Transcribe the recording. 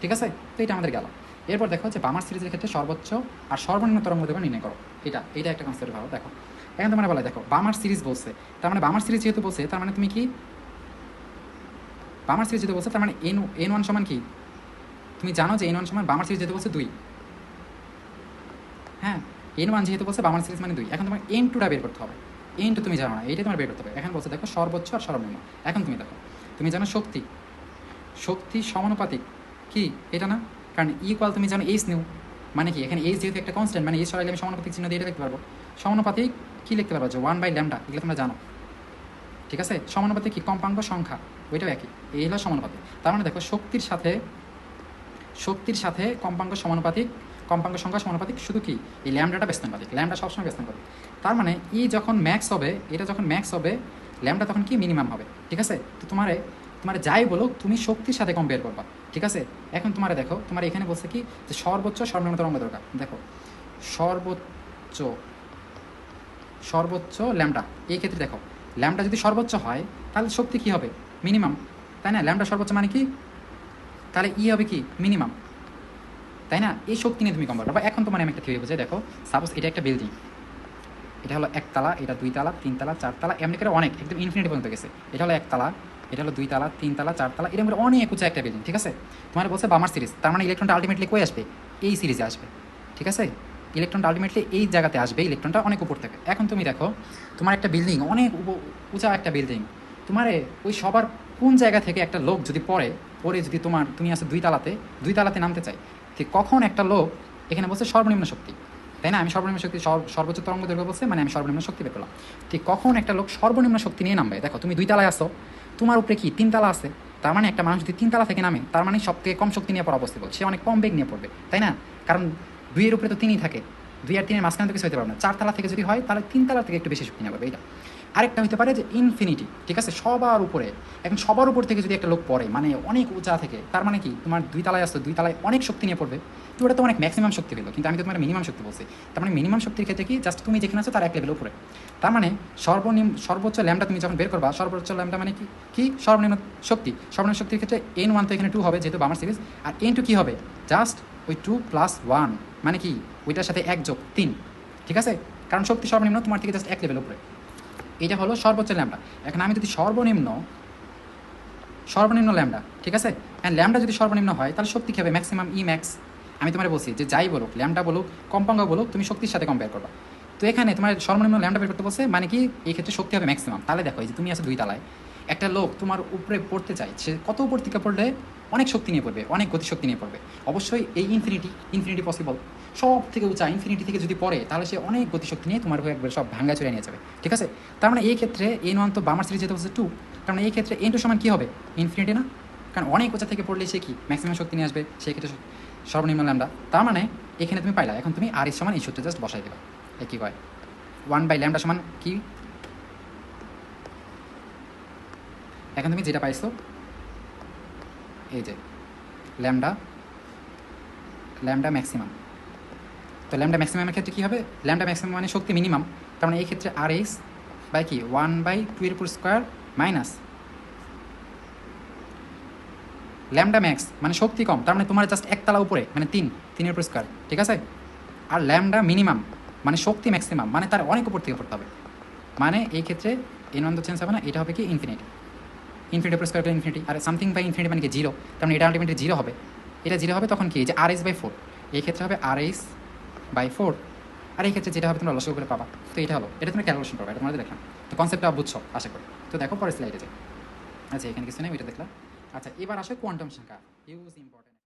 ঠিক আছে? তো এটা আমাদের গেল। এরপর দেখো যে বামার সিরিজের ক্ষেত্রে সর্বোচ্চ আর সর্বনিম্ন তরঙ্গ দৈর্ঘ্য নির্ণয় করো। এটা এটা একটা কনসেপ্ট ভালো, দেখো। এখন তোমার বলে, দেখো, বামার সিরিজ বলছে, তার মানে বামার সিরিজ যেহেতু বলছে, তার মানে তুমি কি? বামার সিরিজ যেহেতু বলছে, তার মানে এন এন ওয়ান সমান কি? তুমি জানো যে এন ওয়ান সমান বামার সিরিজ যেহেতু বলছে দুই। হ্যাঁ এন ওয়ান যেহেতু বলছে, বামার সিরিজ মানে দুই। এখন তোমার এন টুটা বের করতে হবে। এন টু তুমি জানো না এইটা তোমার বের করতে হবে। এখন বলছে, দেখো, সর্বোচ্চ আর সর্বনিম্ন। এখন তুমি দেখো, তুমি জানো শক্তি? শক্তি সমানুপাতিক। কি? এটা না? কারণ ইকুয়াল তুমি জানো এইচ নিউ। মানে কি? এখানে এইচ যেহেতু একটা কনস্ট্যান্ট মানে এইচ সরাইলে আমি সমানুপাতিক চিহ্ন দিয়ে এটা লিখতে পারব। সমানুপাতিক কী লিখতে পারব? যে ওয়ান বাই ল্যামডা এগুলো তোমরা জানো। ঠিক আছে? সমানুপাতিক কি? কম্পাঙ্ক সংখ্যা। ওইটাও একই। এই হলো সমানুপাতিক। তার মানে দেখো, শক্তির সাথে শক্তির সাথে কম্পাঙ্ক সমানুপাতিক, কম্পাঙ্ক সংখ্যা সমানুপাতিক শুধু কি? এই ল্যামডাটা ব্যস্তানুপাতিক ল্যামডা সবসময় ব্যস্তানুপাতিক তার মানে ই যখন ম্যাক্স হবে, এটা যখন ম্যাক্স হবে ল্যামডা তখন কি? মিনিমাম হবে। ঠিক আছে? তো তোমারে তোমার যাই বলো তুমি শক্তির সাথে কম্পেয়ার করবা, ঠিক আছে? এখন তোমারে দেখো, তোমার এখানে বলছে কি যে সর্বোচ্চ সর্বনিম্ন তরঙ্গ দরকার। দেখো, সর্বোচ্চ সর্বোচ্চ ল্যামডা এই ক্ষেত্রে দেখো ল্যামডা যদি সর্বোচ্চ হয়, তাহলে শক্তি কি হবে? মিনিমাম তাই না? ল্যামডা সর্বোচ্চ মানে কি? তাহলে ই হবে কি? মিনিমাম তাই না? এই শক্তি নিয়ে তুমি কম করবে। এখন তোমার আমি একটা থিওরি বুঝে দেখো সাপোজ এটা একটা বিল্ডিং এটা হলো একতলা, এটা দুই তালা তিনতলা, চারতলা, এমনি করে অনেক, একদম ইনফিনিটি পর্যন্ত গেছে। এটা হলো একতলা এটা হলো দুই তালা, তিন তালা চারতলা এরকম অনেক উঁচা একটা বিল্ডিং ঠিক আছে? তোমার বলছে বামার সিরিজ তার মানে ইলেকট্রনটা আলটিমেটলি কই আসবে? এই সিরিজে আসবে, ঠিক আছে? ইলেকট্রনটা আলটিমেটলি এই জায়গাতে আসবে ইলেকট্রনটা অনেক উপর থেকে। এখন তুমি দেখো, তোমার একটা বিল্ডিং অনেক উঁচা একটা বিল্ডিং তোমারে ওই সবার কোন জায়গা থেকে একটা লোক যদি পড়ে পরে যদি তোমার, তুমি আসো দুই তালাতে দুই তালাতে নামতে চাই ঠিক কখন একটা লোক, এখানে বলছে সর্বনিম্ন শক্তি। তাই না? আমি সর্বনিম্ন শক্তি সর্বোচ্চ তরঙ্গ দৈর্ঘ্য বলছে মানে আমি সর্বনিম্ন শক্তি বের করলাম। ঠিক কখন একটা লোক সর্বনিম্ন শক্তি নিয়ে নামবে? দেখো, তুমি দুই তালায় আসো তোমার উপরে কি তিনতলা আছে? তার মানে একটা মানুষ যদি তিনতলা থেকে নামে, তার মানে সব থেকে কম শক্তি নিয়ে পড়া অবস্থিত। সে অনেক কম বেগ নিয়ে পড়বে, তাই না? কারণ দুইয়ের উপরে তো তিনই থাকে। দুই আর তিনের মাঝখানে তো কিছু হতে পারবে না। চার তালা থেকে যদি হয়, তাহলে তিন তালা থেকে একটু বেশি শক্তি পারবে এটা আরেকটা হতে পারে যে ইনফিনিটি ঠিক আছে? সবার উপরে, এখন সবার উপর থেকে যদি একটা লোক পড়ে মানে অনেক উঁচা থেকে, তার মানে কি? তোমার দুই তালায় আসতো দুই তালায় অনেক শক্তি নিয়ে পড়বে। তো ওটা তো অনেক ম্যাক্সিমাম শক্তি পেল কিন্তু আমি তো তোমার মিনিমাম শক্তি বলছি। তার মানে মিনিমাম শক্তির ক্ষেত্রে কি? জাস্ট তুমি যেখানে আছো, তার এক লেভেল উপরে। তার মানে সর্বনিম্ন, সর্বোচ্চ ল্যামটা তুমি যখন বের করবা, সর্বোচ্চ ল্যামটা মানে কি? কি? সর্বনিম্ন শক্তি। সর্বনিম্ন শক্তির ক্ষেত্রে এন ওয়ান তো এখানে টু হবে, যেহেতু বামার সিরিজ আর এন টু কী হবে? জাস্ট ওই টু প্লাস ওয়ান মানে কি? ওইটার সাথে এক যোগ তিন। ঠিক আছে? কারণ শক্তি সর্বনিম্ন তোমার থেকে জাস্ট এক লেভেল উপরে। এটা হলো সর্বোচ্চ ল্যামডা। এখন আমি যদি সর্বনিম্ন সর্বনিম্ন ল্যামডা, ঠিক আছে? হ্যাঁ ল্যামডা যদি সর্বনিম্ন হয়, তাহলে শক্তি হবে ম্যাক্সিমাম ই ম্যাক্স আমি তোমার বলছি যে যাই বলুক, ল্যামডা বলুক কম্পাঙ্গ বলুক, তুমি শক্তির সাথে কম্পেয়ার করবা। তো এখানে তোমার সর্বনিম্ন ল্যামডা বের করতে বলছে মানে কি? এই ক্ষেত্রে শক্তি হবে ম্যাক্সিমাম তাহলে দেখো যে তুমি আছো দুই তালায়। একটা লোক তোমার উপরে পড়তে চাই সে কত উপর থেকে পড়লে অনেক শক্তি নিয়ে পড়বে, অনেক গতিশক্তি নিয়ে পড়বে। অবশ্যই এই ইনফিনিটি ইনফিনিটি পসিবল সব থেকে উঁচা ইনফিনিটি থেকে যদি পড়ে, তাহলে সে অনেক গতিশক্তি নিয়ে তোমার হয়ে একবার সব ভাঙ্গা চড়ে নিয়ে যাবে। ঠিক আছে? তার মানে এই ক্ষেত্রে এন ওয়ান তো বামার সিরিজ যেতে বলছে টু কারণ এই ক্ষেত্রে এন টু সমান কী হবে? ইনফিনিটি না? কারণ অনেক উঁচা থেকে পড়লে সে কি? ম্যাক্সিমাম শক্তি নিয়ে আসবে, সেই ক্ষেত্রে সর্বনিম্ন ল্যামডা তার মানে এখানে তুমি পাইলা, এখন তুমি আর সমান এই সূত্রে জাস্ট বসাই দেবা। কী কয়? ওয়ান বাই ল্যামডা সমান কি? এখন তুমি যেটা পাইছো, এই যে, ল্যামডা ল্যামডা ম্যাক্সিমাম। তো ল্যামডা ম্যাক্সিমামের ক্ষেত্রে কী হবে? ল্যামডা ম্যাক্সিমাম মানে শক্তি মিনিমাম, তার মানে এই ক্ষেত্রে আর এইচ বাই কি? ওয়ান বাই টু এর স্কোয়ার মাইনাস ল্যামডা ম্যাক্স মানে শক্তি কম, তার মানে তোমার জাস্ট একতলা উপরে মানে তিন, তিনের উপর স্কোয়ার ঠিক আছে? আর ল্যামডা মিনিমাম মানে শক্তি ম্যাক্সিমাম মানে তার অনেক উপর থেকে পড়তে হবে। মানে এই ক্ষেত্রে এন তো চেঞ্জ হবে না, এটা হবে কি ইনফিনিটি ইনফিনিটি উপর স্কোয়ার ইনফিনিটি আর সামথিং বাই ইনফিনিটি মানে কি? জিরো তার মানে এটা আলটিমেটলি জিরো হবে। এটা জিরো হবে তখন কি? যে আর এস বাই ফোর এই ক্ষেত্রে হবে আর এস বাই ফোর আর এই ক্ষেত্রে যেটা হবে, তোমরা লসক করে পাবা। তো এটা হলো। এটা তুমি ক্যালকুলেশন করবে। এটা তোমাদের দেখলাম। তো কনসেপ্টটা বুঝছ, আশা করি। তো দেখো পরে স্লাইডে যাই। আচ্ছা এখানে কিছু নেই এটা দেখলাম। আচ্ছা এবার আসে কোয়ান্টাম সংখ্যা। Use important